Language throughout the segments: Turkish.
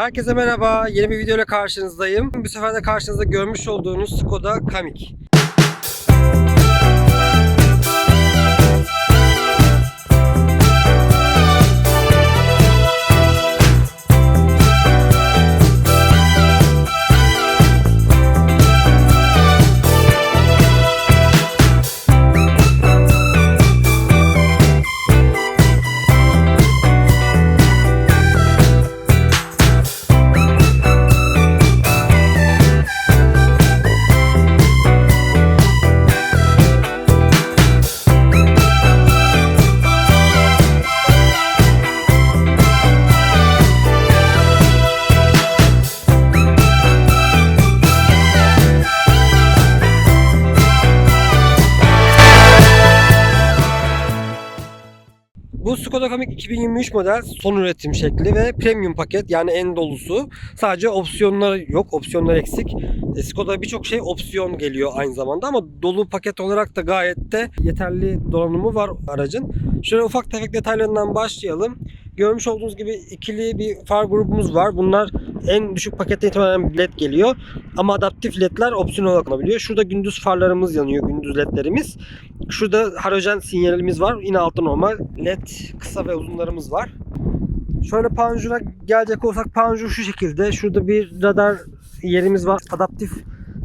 Herkese merhaba. Yeni bir video ile karşınızdayım. Bu sefer de karşınızda görmüş olduğunuz Skoda Kamiq. Kamiq 2023 model son üretim şekli ve premium paket yani en dolusu. Sadece opsiyonlar yok, opsiyonlar eksik. E, Skoda birçok şey opsiyon geliyor aynı zamanda ama dolu paket olarak da gayet de yeterli donanımı var aracın. Şöyle ufak tefek detaylarından başlayalım. Görmüş olduğunuz gibi ikili bir far grubumuz var. Bunlar en düşük pakette itibaren led geliyor. Ama adaptif ledler opsiyonel olarak alınabiliyor. Şurada gündüz farlarımız yanıyor, gündüz ledlerimiz. Şurada halojen sinyalimiz var. Yine altta normal led kısa ve uzunlarımız var. Şöyle panjura gelecek olsak panjur şu şekilde. Şurada bir radar yerimiz var. Adaptif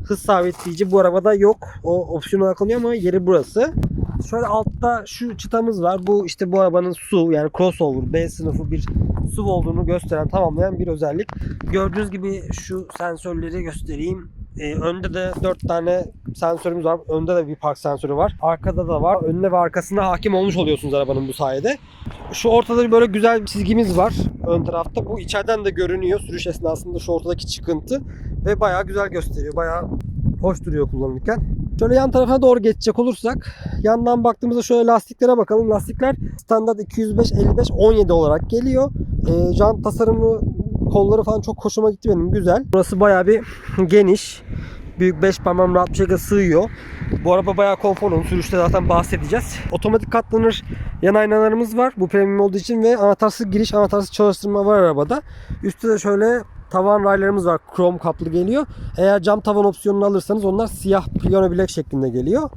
hız sabitleyici bu arabada yok. O opsiyonel alınıyor ama yeri burası. Şöyle altta şu çıtamız var. Bu işte bu arabanın SUV yani crossover B sınıfı bir SUV olduğunu gösteren tamamlayan bir özellik. Gördüğünüz gibi şu sensörleri göstereyim. Ee, önde de 4 tane sensörümüz var. Önde de bir park sensörü var. Arkada da var. Önüne ve arkasına hakim olmuş oluyorsunuz arabanın bu sayede. Şu ortada böyle güzel bir çizgimiz var ön tarafta. Bu içeriden de görünüyor sürüş esnasında şu ortadaki çıkıntı. Ve bayağı güzel gösteriyor. Bayağı hoş duruyor kullanırken. Şöyle yan tarafa doğru geçecek olursak yandan baktığımızda şöyle lastiklere bakalım. Lastikler standart 205 55 17 olarak geliyor. Ee, jant tasarımı kolları falan çok hoşuma gitti benim. Güzel. Burası bayağı bir geniş. Büyük 5 parmağım rahat bir şekilde sığıyor. Bu araba bayağı konforlu. Sürüşte zaten bahsedeceğiz. Otomatik katlanır yan aynalarımız var. Bu premium olduğu için ve anahtarsız giriş, anahtarsız çalıştırma var arabada. Üstte de şöyle tavan raylarımız var. Krom kaplı geliyor. Eğer cam tavan opsiyonunu alırsanız onlar siyah piyano bilek şeklinde geliyor.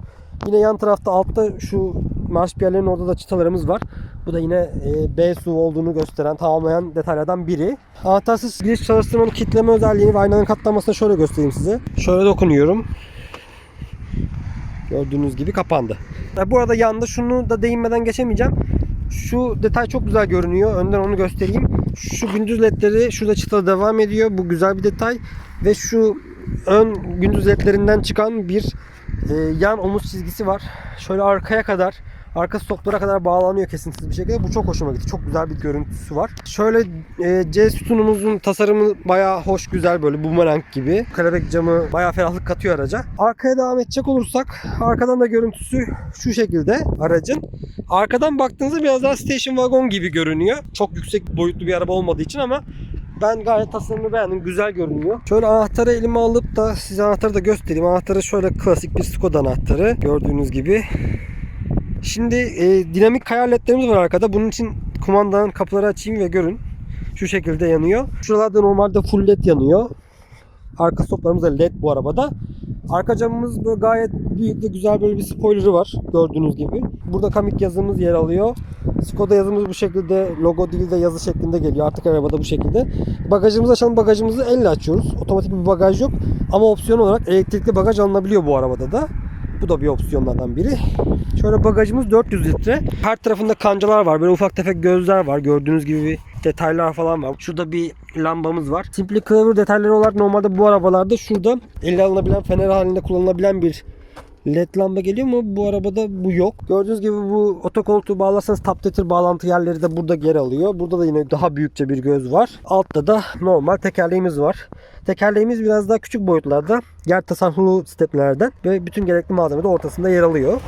Yine yan tarafta altta şu marş piyerlerin orada da çıtalarımız var. Bu da yine e, B SUV olduğunu gösteren, tamamlayan detaylardan biri. Anahtarsız giriş çalıştırmanın kitleme özelliğini ve aynanın katlanmasını şöyle göstereyim size. Şöyle dokunuyorum. Gördüğünüz gibi kapandı. E, Bu arada yanda şunu da değinmeden geçemeyeceğim. Şu detay çok güzel görünüyor. Önden onu göstereyim. Şu gündüz ledleri şurada çıtada devam ediyor. Bu güzel bir detay. Ve şu ön gündüz ledlerinden çıkan bir e, yan omuz çizgisi var. Şöyle arkaya kadar arka stoplara kadar bağlanıyor kesintisiz bir şekilde. Bu çok hoşuma gitti. Çok güzel bir görüntüsü var. Şöyle e, C sütunumuzun tasarımı bayağı hoş güzel böyle bumerang gibi. Kelebek camı bayağı ferahlık katıyor araca. Arkaya devam edecek olursak arkadan da görüntüsü şu şekilde aracın. Arkadan baktığınızda biraz daha station wagon gibi görünüyor. Çok yüksek boyutlu bir araba olmadığı için ama ben gayet tasarımını beğendim. Güzel görünüyor. Şöyle anahtarı elime alıp da size anahtarı da göstereyim. Anahtarı şöyle klasik bir Skoda anahtarı. Gördüğünüz gibi. Şimdi e, dinamik kaya ledlerimiz var arkada. Bunun için kumandanın kapıları açayım ve görün. Şu şekilde yanıyor. Şuralarda normalde full led yanıyor. Arka stoplarımız da led bu arabada. Arka camımız böyle gayet büyük ve güzel böyle bir spoilerı var gördüğünüz gibi. Burada Kamiq yazımız yer alıyor. Skoda yazımız bu şekilde logo değil de yazı şeklinde geliyor. Artık arabada bu şekilde. Bagajımızı açalım. Bagajımızı elle açıyoruz. Otomatik bir bagaj yok. Ama opsiyon olarak elektrikli bagaj alınabiliyor bu arabada da. Bu da bir opsiyonlardan biri. Şöyle bagajımız 400 litre. Her tarafında kancalar var. Böyle ufak tefek gözler var. Gördüğünüz gibi detaylar falan var. Şurada bir lambamız var. Simply Clever detayları olarak normalde bu arabalarda şurada elle alınabilen fener halinde kullanılabilen bir LED lamba geliyor mu? Bu arabada bu yok. Gördüğünüz gibi bu otokoltuğu bağlarsanız tap tetir bağlantı yerleri de burada yer alıyor. Burada da yine daha büyükçe bir göz var. Altta da normal tekerleğimiz var. Tekerleğimiz biraz daha küçük boyutlarda. Yer tasarruflu steplerden ve bütün gerekli malzeme de ortasında yer alıyor.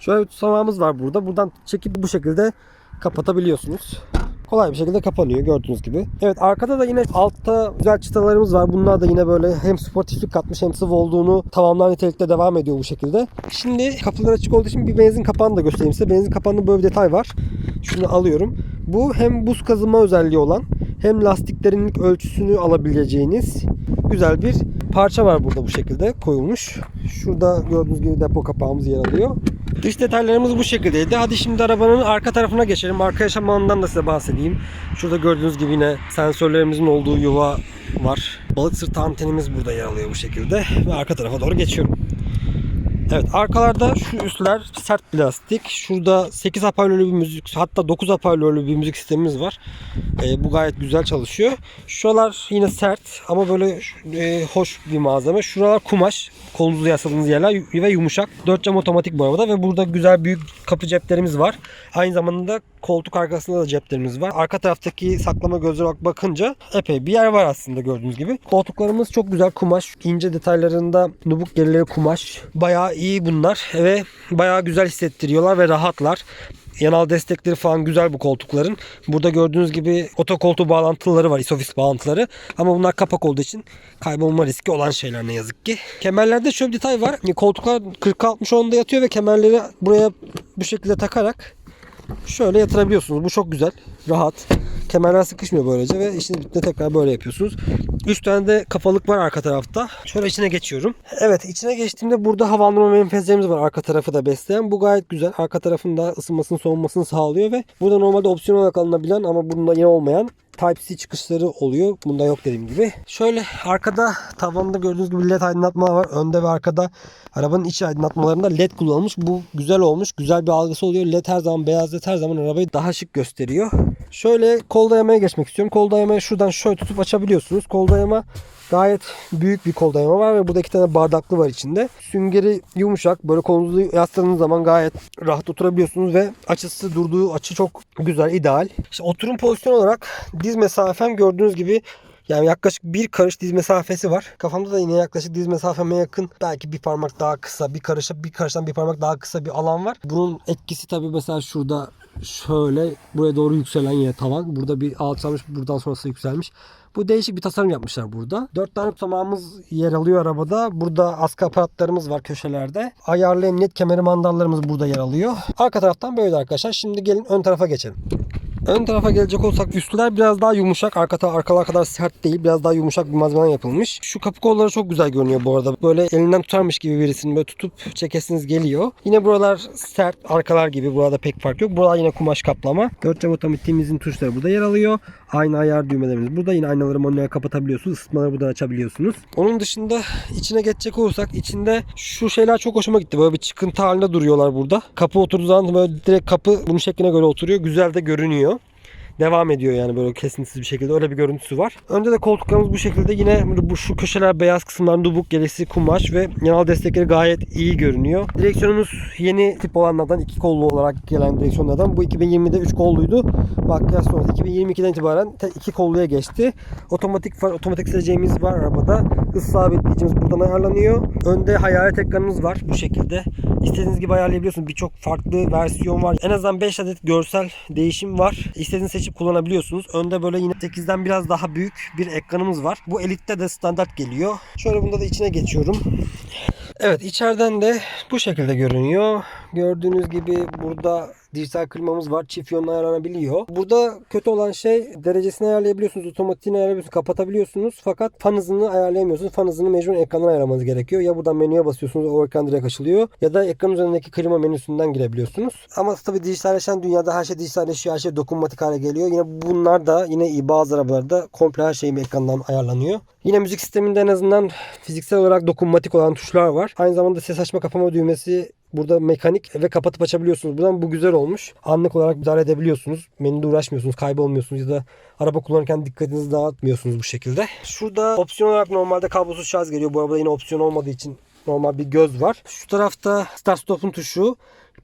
Şöyle bir tutamağımız var burada. Buradan çekip bu şekilde kapatabiliyorsunuz kolay bir şekilde kapanıyor gördüğünüz gibi. Evet arkada da yine altta güzel çıtalarımız var. Bunlar da yine böyle hem sportiflik katmış hem sıvı olduğunu tamamlayan nitelikte devam ediyor bu şekilde. Şimdi kapılar açık olduğu için bir benzin kapağını da göstereyim size. Benzin kapağında böyle bir detay var. Şunu alıyorum. Bu hem buz kazıma özelliği olan hem lastiklerin ölçüsünü alabileceğiniz güzel bir parça var burada bu şekilde koyulmuş. Şurada gördüğünüz gibi depo kapağımız yer alıyor. Dış detaylarımız bu şekildeydi. Hadi şimdi arabanın arka tarafına geçelim. Arka yaşam alanından da size bahsedeyim. Şurada gördüğünüz gibi yine sensörlerimizin olduğu yuva var. Balık sırtı antenimiz burada yer alıyor bu şekilde. Ve arka tarafa doğru geçiyorum. Evet arkalarda şu üstler sert plastik. Şurada 8 hoparlörlü bir müzik hatta 9 hoparlörlü bir müzik sistemimiz var. Ee, bu gayet güzel çalışıyor. Şuralar yine sert ama böyle e, hoş bir malzeme. Şuralar kumaş. Kolunuzu yasladığınız yerler ve yumuşak. 4 cam otomatik bu arada ve burada güzel büyük kapı ceplerimiz var. Aynı zamanda koltuk arkasında da ceplerimiz var. Arka taraftaki saklama gözlere bak bakınca epey bir yer var aslında gördüğünüz gibi. Koltuklarımız çok güzel kumaş. ince detaylarında nubuk gerileri kumaş. Bayağı iyi bunlar ve bayağı güzel hissettiriyorlar ve rahatlar. Yanal destekleri falan güzel bu koltukların. Burada gördüğünüz gibi otokoltuğu bağlantıları var. Isofix bağlantıları. Ama bunlar kapak olduğu için kaybolma riski olan şeyler ne yazık ki. Kemerlerde şöyle bir detay var. Koltuklar 40-60 onda yatıyor ve kemerleri buraya bu şekilde takarak şöyle yatırabiliyorsunuz. Bu çok güzel. Rahat. Kemerler sıkışmıyor böylece ve işiniz bittiğinde tekrar böyle yapıyorsunuz. 3 tane de kafalık var arka tarafta. Şöyle içine geçiyorum. Evet içine geçtiğimde burada havalandırma menfezlerimiz var arka tarafı da besleyen. Bu gayet güzel. Arka tarafında ısınmasını soğumasını sağlıyor ve burada normalde opsiyon olarak alınabilen ama bunda yine olmayan Type-C çıkışları oluyor. Bunda yok dediğim gibi. Şöyle arkada tavanında gördüğünüz gibi led aydınlatma var. Önde ve arkada arabanın iç aydınlatmalarında led kullanılmış. Bu güzel olmuş. Güzel bir algısı oluyor. Led her zaman beyaz led her zaman arabayı daha şık gösteriyor. Şöyle kol dayamaya geçmek istiyorum. Kol dayamayı şuradan şöyle tutup açabiliyorsunuz. Kol dayama gayet büyük bir kol dayama var ve burada iki tane bardaklı var içinde. Süngeri yumuşak. Böyle kolunuzu yasladığınız zaman gayet rahat oturabiliyorsunuz ve açısı durduğu açı çok güzel, ideal. İşte oturum pozisyonu olarak diz mesafem gördüğünüz gibi yani yaklaşık bir karış diz mesafesi var. Kafamda da yine yaklaşık diz mesafeme yakın. Belki bir parmak daha kısa, bir karışa bir karıştan bir parmak daha kısa bir alan var. Bunun etkisi tabii mesela şurada şöyle buraya doğru yükselen yine tavan. Burada bir alçalmış, buradan sonrası yükselmiş. Bu değişik bir tasarım yapmışlar burada. Dört tane tutamağımız yer alıyor arabada. Burada askı aparatlarımız var köşelerde. Ayarlı emniyet kemeri mandallarımız burada yer alıyor. Arka taraftan böyle arkadaşlar. Şimdi gelin ön tarafa geçelim. Ön tarafa gelecek olsak üstler biraz daha yumuşak. Arka ta- arkalar kadar sert değil. Biraz daha yumuşak bir malzemeden yapılmış. Şu kapı kolları çok güzel görünüyor bu arada. Böyle elinden tutarmış gibi birisini böyle tutup çekesiniz geliyor. Yine buralar sert. Arkalar gibi. Burada pek fark yok. Buralar yine kumaş kaplama. 4 cam otomatikimizin tuşları burada yer alıyor. Aynı ayar düğmelerimiz burada. Yine aynaları manuel kapatabiliyorsunuz. Isıtmaları buradan açabiliyorsunuz. Onun dışında içine geçecek olursak içinde şu şeyler çok hoşuma gitti. Böyle bir çıkıntı halinde duruyorlar burada. Kapı oturduğu zaman böyle direkt kapı bunun şekline göre oturuyor. Güzel de görünüyor devam ediyor yani böyle kesintisiz bir şekilde öyle bir görüntüsü var. Önde de koltuklarımız bu şekilde yine bu şu köşeler beyaz kısımlar nubuk gerisi kumaş ve yanal destekleri gayet iyi görünüyor. Direksiyonumuz yeni tip olanlardan iki kollu olarak gelen direksiyonlardan. Bu 2020'de 3 kolluydu. Bak sonra 2022'den itibaren iki kolluya geçti. Otomatik far, otomatik sileceğimiz var arabada. Hız sabitleyicimiz buradan ayarlanıyor. Önde hayalet ekranımız var bu şekilde. İstediğiniz gibi ayarlayabiliyorsunuz. Birçok farklı versiyon var. En azından 5 adet görsel değişim var. İstediğiniz seçip kullanabiliyorsunuz. Önde böyle yine 8'den biraz daha büyük bir ekranımız var. Bu Elite'de de standart geliyor. Şöyle bunda da içine geçiyorum. Evet içeriden de bu şekilde görünüyor. Gördüğünüz gibi burada dijital klimamız var. Çift yönlü ayarlanabiliyor. Burada kötü olan şey derecesini ayarlayabiliyorsunuz. Otomatiğini ayarlayabiliyorsunuz. Kapatabiliyorsunuz. Fakat fan hızını ayarlayamıyorsunuz. Fan hızını mecbur ekrandan ayarlamanız gerekiyor. Ya buradan menüye basıyorsunuz. O ekran direkt açılıyor. Ya da ekran üzerindeki klima menüsünden girebiliyorsunuz. Ama tabii dijitalleşen dünyada her şey dijitalleşiyor. Her şey dokunmatik hale geliyor. Yine bunlar da yine bazı arabalarda komple her şey ekrandan ayarlanıyor. Yine müzik sisteminde en azından fiziksel olarak dokunmatik olan tuşlar var. Aynı zamanda ses açma kapama düğmesi Burada mekanik ve kapatıp açabiliyorsunuz. Buradan bu güzel olmuş. Anlık olarak müdahale edebiliyorsunuz. Menüde uğraşmıyorsunuz, kaybolmuyorsunuz ya da araba kullanırken dikkatinizi dağıtmıyorsunuz bu şekilde. Şurada opsiyon olarak normalde kablosuz şarj geliyor. Bu arabada yine opsiyon olmadığı için normal bir göz var. Şu tarafta start stop'un tuşu.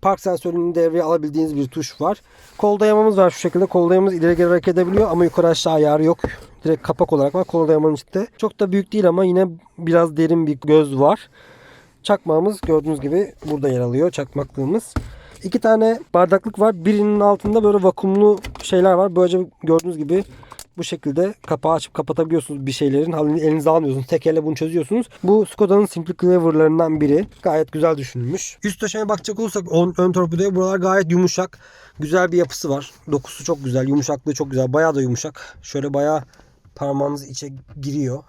Park sensörünü devreye alabildiğiniz bir tuş var. Kol dayamamız var şu şekilde. Kol dayamamız ileri geri hareket edebiliyor ama yukarı aşağı ayarı yok. Direkt kapak olarak var. Kol dayamanın içinde. Çok da büyük değil ama yine biraz derin bir göz var. Çakmağımız gördüğünüz gibi burada yer alıyor. Çakmaklığımız. İki tane bardaklık var. Birinin altında böyle vakumlu şeyler var. Böylece gördüğünüz gibi Bu şekilde kapağı açıp kapatabiliyorsunuz bir şeylerin. Halini elinize almıyorsunuz. Tek elle bunu çözüyorsunuz. Bu Skoda'nın Simply Clever'larından biri. Gayet güzel düşünülmüş. Üst döşeme bakacak olursak ön, ön torpidoya buralar gayet yumuşak. Güzel bir yapısı var. Dokusu çok güzel. Yumuşaklığı çok güzel. Bayağı da yumuşak. Şöyle bayağı parmağınız içe giriyor.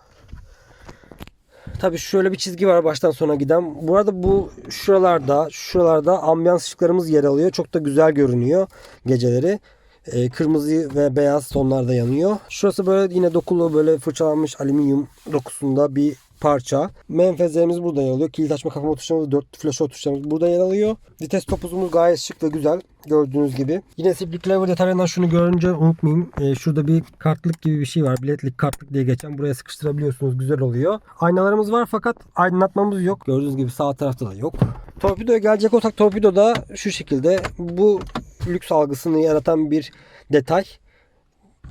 Tabii şöyle bir çizgi var baştan sona giden. Bu arada bu şuralarda, şuralarda ambiyans ışıklarımız yer alıyor. Çok da güzel görünüyor geceleri. Ee, kırmızı ve beyaz tonlarda yanıyor. Şurası böyle yine dokulu böyle fırçalanmış alüminyum dokusunda bir parça. Menfezlerimiz burada yer alıyor. Kilit açma kapama tuşlarımız, 4 flash tuşlarımız burada yer alıyor. Vites topuzumuz gayet şık ve güzel. Gördüğünüz gibi. Yine Simply Clever detaylarından şunu görünce unutmayayım. Ee, şurada bir kartlık gibi bir şey var. Biletlik kartlık diye geçen. Buraya sıkıştırabiliyorsunuz. Güzel oluyor. Aynalarımız var fakat aydınlatmamız yok. Gördüğünüz gibi sağ tarafta da yok. Torpidoya gelecek olsak torpido da şu şekilde. Bu lüks algısını yaratan bir detay.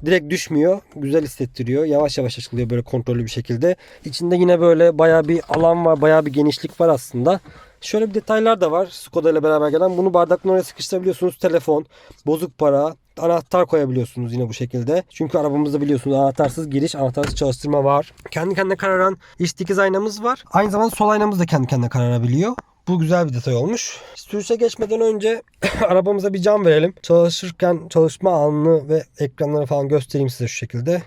Direkt düşmüyor. Güzel hissettiriyor. Yavaş yavaş açılıyor böyle kontrollü bir şekilde. İçinde yine böyle baya bir alan var. Baya bir genişlik var aslında. Şöyle bir detaylar da var Skoda ile beraber gelen. Bunu bardakla oraya sıkıştırabiliyorsunuz. Telefon, bozuk para, anahtar koyabiliyorsunuz yine bu şekilde. Çünkü arabamızda biliyorsunuz anahtarsız giriş, anahtarsız çalıştırma var. Kendi kendine kararan iç dikiz aynamız var. Aynı zamanda sol aynamız da kendi kendine kararabiliyor. Bu güzel bir detay olmuş. Sürüşe geçmeden önce arabamıza bir cam verelim. Çalışırken çalışma anını ve ekranları falan göstereyim size şu şekilde.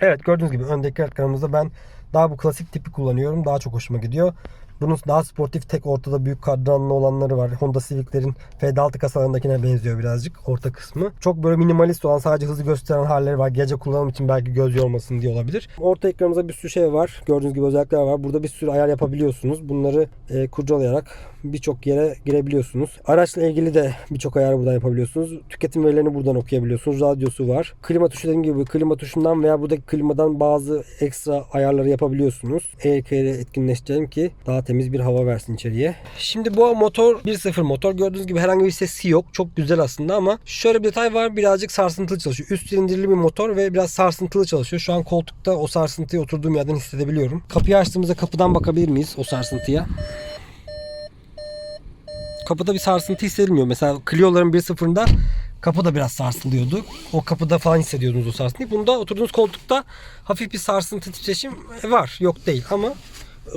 Evet gördüğünüz gibi öndeki ekranımızda ben daha bu klasik tipi kullanıyorum. Daha çok hoşuma gidiyor. Bunun daha sportif tek ortada büyük kadranlı olanları var. Honda Civic'lerin FD6 kasalarındakine benziyor birazcık orta kısmı. Çok böyle minimalist olan sadece hızı gösteren halleri var. Gece kullanım için belki göz yormasın diye olabilir. Orta ekranımızda bir sürü şey var. Gördüğünüz gibi özellikler var. Burada bir sürü ayar yapabiliyorsunuz. Bunları e, kurcalayarak birçok yere girebiliyorsunuz. Araçla ilgili de birçok ayar buradan yapabiliyorsunuz. Tüketim verilerini buradan okuyabiliyorsunuz. Radyosu var. Klima tuşu dediğim gibi klima tuşundan veya buradaki klimadan bazı ekstra ayarları yapabiliyorsunuz. EK'yi etkinleştirelim ki daha temiz bir hava versin içeriye. Şimdi bu motor 1.0 motor. Gördüğünüz gibi herhangi bir sesi yok. Çok güzel aslında ama şöyle bir detay var. Birazcık sarsıntılı çalışıyor. Üst silindirli bir motor ve biraz sarsıntılı çalışıyor. Şu an koltukta o sarsıntıyı oturduğum yerden hissedebiliyorum. Kapıyı açtığımızda kapıdan bakabilir miyiz o sarsıntıya? kapıda bir sarsıntı hissedilmiyor. Mesela Clio'ların 1.0'ında kapı da biraz sarsılıyordu. O kapıda falan hissediyordunuz o sarsıntıyı. Bunda oturduğunuz koltukta hafif bir sarsıntı titreşim var. Yok değil ama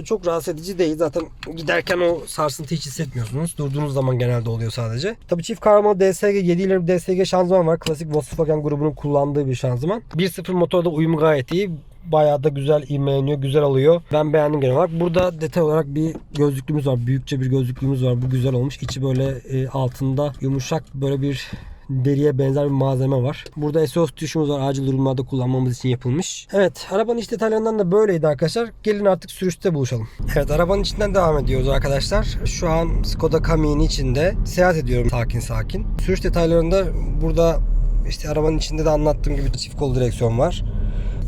çok rahatsız edici değil. Zaten giderken o sarsıntıyı hiç hissetmiyorsunuz. Durduğunuz zaman genelde oluyor sadece. Tabii çift kavramalı DSG 7 ileri bir DSG şanzıman var. Klasik Volkswagen grubunun kullandığı bir şanzıman. 1.0 motorda uyumu gayet iyi bayağı da güzel ivmeleniyor, güzel alıyor. Ben beğendim genel olarak. Burada detay olarak bir gözlüklüğümüz var. Büyükçe bir gözlüklüğümüz var. Bu güzel olmuş. İçi böyle e, altında yumuşak böyle bir deriye benzer bir malzeme var. Burada SOS tuşumuz var. Acil durumlarda kullanmamız için yapılmış. Evet. Arabanın iç detaylarından da böyleydi arkadaşlar. Gelin artık sürüşte buluşalım. Evet. Arabanın içinden devam ediyoruz arkadaşlar. Şu an Skoda Kami'nin içinde seyahat ediyorum sakin sakin. Sürüş detaylarında burada işte arabanın içinde de anlattığım gibi çift kol direksiyon var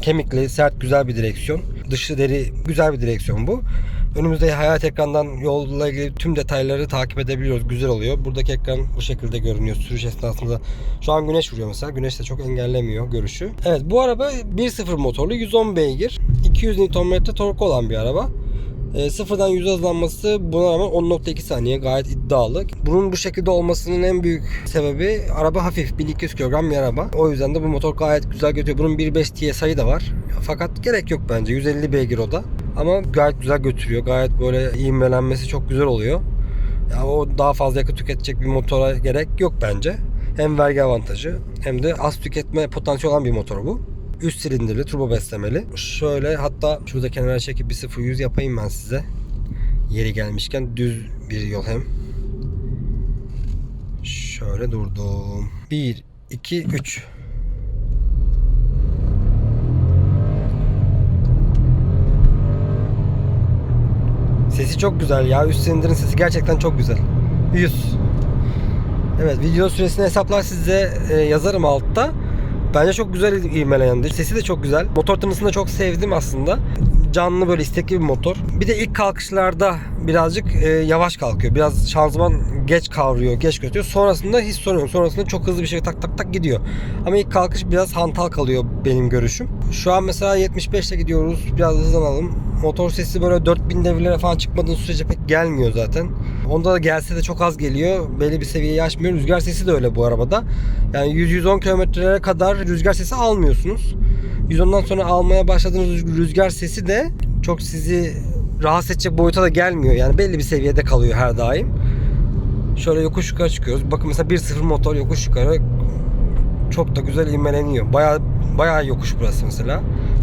kemikli, sert, güzel bir direksiyon. Dışı deri güzel bir direksiyon bu. Önümüzde hayat ekrandan yolla ilgili tüm detayları takip edebiliyoruz. Güzel oluyor. Buradaki ekran bu şekilde görünüyor sürüş esnasında. Şu an güneş vuruyor mesela. Güneş de çok engellemiyor görüşü. Evet bu araba 1.0 motorlu 110 beygir. 200 Nm torku olan bir araba. E, sıfırdan 100 hızlanması buna rağmen 10.2 saniye gayet iddialı. Bunun bu şekilde olmasının en büyük sebebi araba hafif 1200 kilogram bir araba. O yüzden de bu motor gayet güzel götürüyor. Bunun 1.5 TSI de var. Fakat gerek yok bence. 150 beygir o da. Ama gayet güzel götürüyor. Gayet böyle ivmelenmesi çok güzel oluyor. Ya o daha fazla yakıt tüketecek bir motora gerek yok bence. Hem vergi avantajı hem de az tüketme potansiyeli olan bir motor bu. Üst silindirli, turbo beslemeli. Şöyle hatta şurada kenara çekip bir 0-100 yapayım ben size. Yeri gelmişken düz bir yol hem. Şöyle durdum. 1, 2, 3. Sesi çok güzel ya. Üst silindirin sesi gerçekten çok güzel. 100. Evet video süresini hesaplar size e, yazarım altta. Bence çok güzel ivmeleyendi. Sesi de çok güzel. Motor tınısını da çok sevdim aslında. Canlı böyle istekli bir motor. Bir de ilk kalkışlarda birazcık e, yavaş kalkıyor. Biraz şanzıman geç kavruyor, geç götürüyor. Sonrasında hiç sorun yok. Sonrasında çok hızlı bir şekilde tak tak tak gidiyor. Ama ilk kalkış biraz hantal kalıyor benim görüşüm. Şu an mesela 75 ile gidiyoruz. Biraz hızlanalım. Motor sesi böyle 4000 devirlere falan çıkmadığın sürece pek gelmiyor zaten. Onda da gelse de çok az geliyor. Belli bir seviyeyi aşmıyor. Rüzgar sesi de öyle bu arabada. Yani 100-110 kilometrelere kadar rüzgar sesi almıyorsunuz. 110'dan sonra almaya başladığınız rüzgar sesi de çok sizi rahatsız edecek boyuta da gelmiyor. Yani belli bir seviyede kalıyor her daim. Şöyle yokuş yukarı çıkıyoruz. Bakın mesela 1.0 motor yokuş yukarı çok da güzel ivmeleniyor. Baya bayağı yokuş burası mesela.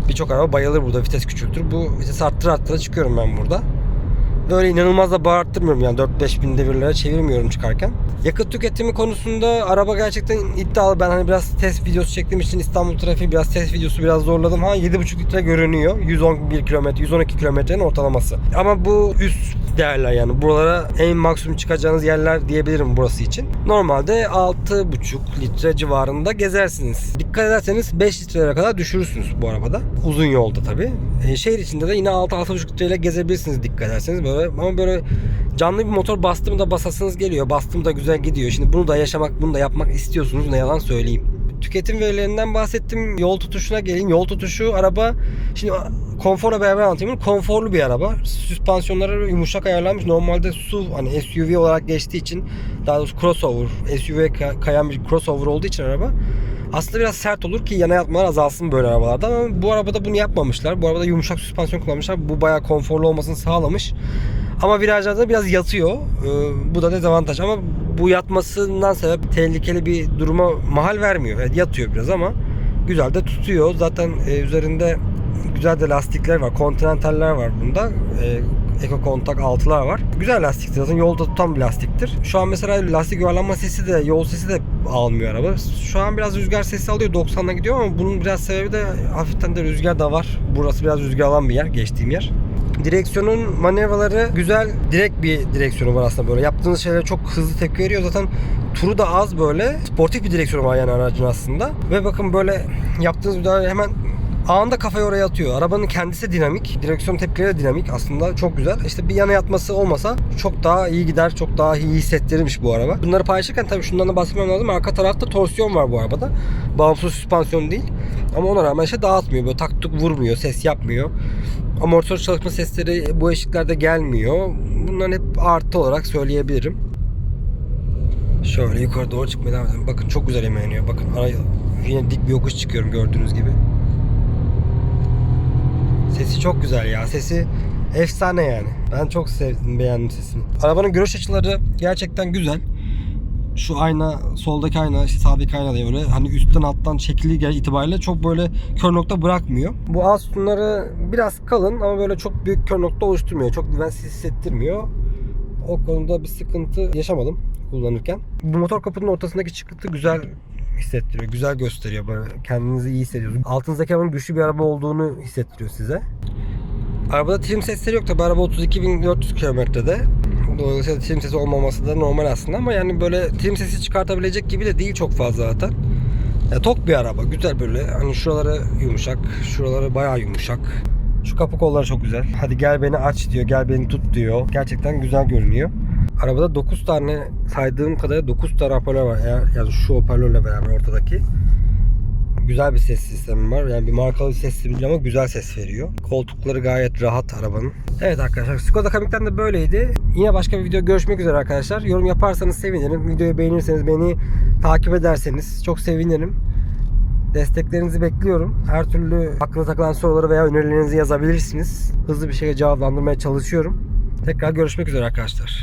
Birçok araba bayılır burada vites küçültür. Bu vites arttıra arttıra çıkıyorum ben burada. Böyle inanılmaz da bağırttırmıyorum yani 4-5 bin devirlere çevirmiyorum çıkarken. Yakıt tüketimi konusunda araba gerçekten iddialı. Ben hani biraz test videosu çektiğim için İstanbul trafiği biraz test videosu biraz zorladım. Ha 7,5 litre görünüyor. 111 kilometre, 112 kilometrenin ortalaması. Ama bu üst değerler yani. Buralara en maksimum çıkacağınız yerler diyebilirim burası için. Normalde 6,5 litre civarında gezersiniz. Dikkat ederseniz 5 litrelere kadar düşürürsünüz bu arabada. Uzun yolda tabii. E, şehir içinde de yine 6-6,5 litreyle gezebilirsiniz dikkat ederseniz. Böyle ama böyle canlı bir motor bastım da basasınız geliyor. Bastım da güzel gidiyor. Şimdi bunu da yaşamak, bunu da yapmak istiyorsunuz. Ne yalan söyleyeyim. Tüketim verilerinden bahsettim. Yol tutuşuna geleyim. Yol tutuşu araba şimdi konforla beraber anlatayım. Konforlu bir araba. Süspansiyonları yumuşak ayarlanmış. Normalde SUV hani SUV olarak geçtiği için daha doğrusu crossover, SUV'ye ka- kayan bir crossover olduğu için araba aslında biraz sert olur ki yana yatmalar azalsın böyle arabalarda ama bu arabada bunu yapmamışlar. Bu arabada yumuşak süspansiyon kullanmışlar. Bu bayağı konforlu olmasını sağlamış. Ama virajlarda biraz yatıyor. Ee, bu da dezavantaj ama bu yatmasından sebep tehlikeli bir duruma mahal vermiyor. Evet, yatıyor biraz ama güzel de tutuyor. Zaten e, üzerinde güzel de lastikler var. Kontinentaller var bunda. E, Eko kontak altılar var. Güzel lastiktir. Zaten yolda tutan bir lastiktir. Şu an mesela lastik yuvarlanma sesi de yol sesi de almıyor araba. Şu an biraz rüzgar sesi alıyor. 90'la gidiyor ama bunun biraz sebebi de hafiften de rüzgar da var. Burası biraz rüzgar alan bir yer. Geçtiğim yer. Direksiyonun manevraları güzel. Direkt bir direksiyonu var aslında böyle. Yaptığınız şeylere çok hızlı tepki veriyor. Zaten turu da az böyle. Sportif bir direksiyonu var yani aracın aslında. Ve bakın böyle yaptığınız müdahale hemen anında kafayı oraya atıyor. Arabanın kendisi dinamik. Direksiyon tepkileri dinamik. Aslında çok güzel. İşte bir yana yatması olmasa çok daha iyi gider. Çok daha iyi hissettirirmiş bu araba. Bunları paylaşırken tabii şundan da bahsetmem lazım. Arka tarafta torsiyon var bu arabada. Bağımsız süspansiyon değil. Ama ona rağmen işte dağıtmıyor. Böyle tak tuk vurmuyor. Ses yapmıyor. Amortisör çalışma sesleri bu eşiklerde gelmiyor. Bunların hep artı olarak söyleyebilirim. Şöyle yukarı doğru çıkmaya devam edelim. Bakın çok güzel emeğleniyor. Bakın ara, yine dik bir yokuş çıkıyorum gördüğünüz gibi. Sesi çok güzel ya. Sesi efsane yani. Ben çok sevdim, beğendim sesini. Arabanın görüş açıları gerçekten güzel. Şu ayna, soldaki ayna, işte sağdaki ayna da öyle. Hani üstten alttan şekli itibariyle çok böyle kör nokta bırakmıyor. Bu alt biraz kalın ama böyle çok büyük kör nokta oluşturmuyor. Çok güvensiz hissettirmiyor. O konuda bir sıkıntı yaşamadım kullanırken. Bu motor kapının ortasındaki çıkıntı güzel hissettiriyor. Güzel gösteriyor böyle. Kendinizi iyi hissediyorsunuz. Altınızdaki arabanın güçlü bir araba olduğunu hissettiriyor size. Arabada trim sesleri yok tabi araba 32.400 kilometrede. Dolayısıyla trim sesi olmaması da normal aslında ama yani böyle trim sesi çıkartabilecek gibi de değil çok fazla zaten. Ya, tok bir araba güzel böyle hani şuraları yumuşak şuraları bayağı yumuşak. Şu kapı kolları çok güzel. Hadi gel beni aç diyor gel beni tut diyor. Gerçekten güzel görünüyor. Arabada 9 tane saydığım kadarıyla 9 tane hoparlör var. Eğer yani şu hoparlörle beraber ortadaki. Güzel bir ses sistemi var. Yani bir markalı bir ses sistemi ama güzel ses veriyor. Koltukları gayet rahat arabanın. Evet arkadaşlar Skoda Kamik'ten de böyleydi. Yine başka bir video görüşmek üzere arkadaşlar. Yorum yaparsanız sevinirim. Videoyu beğenirseniz beni takip ederseniz çok sevinirim. Desteklerinizi bekliyorum. Her türlü aklına takılan soruları veya önerilerinizi yazabilirsiniz. Hızlı bir şekilde cevaplandırmaya çalışıyorum. Tekrar görüşmek üzere arkadaşlar.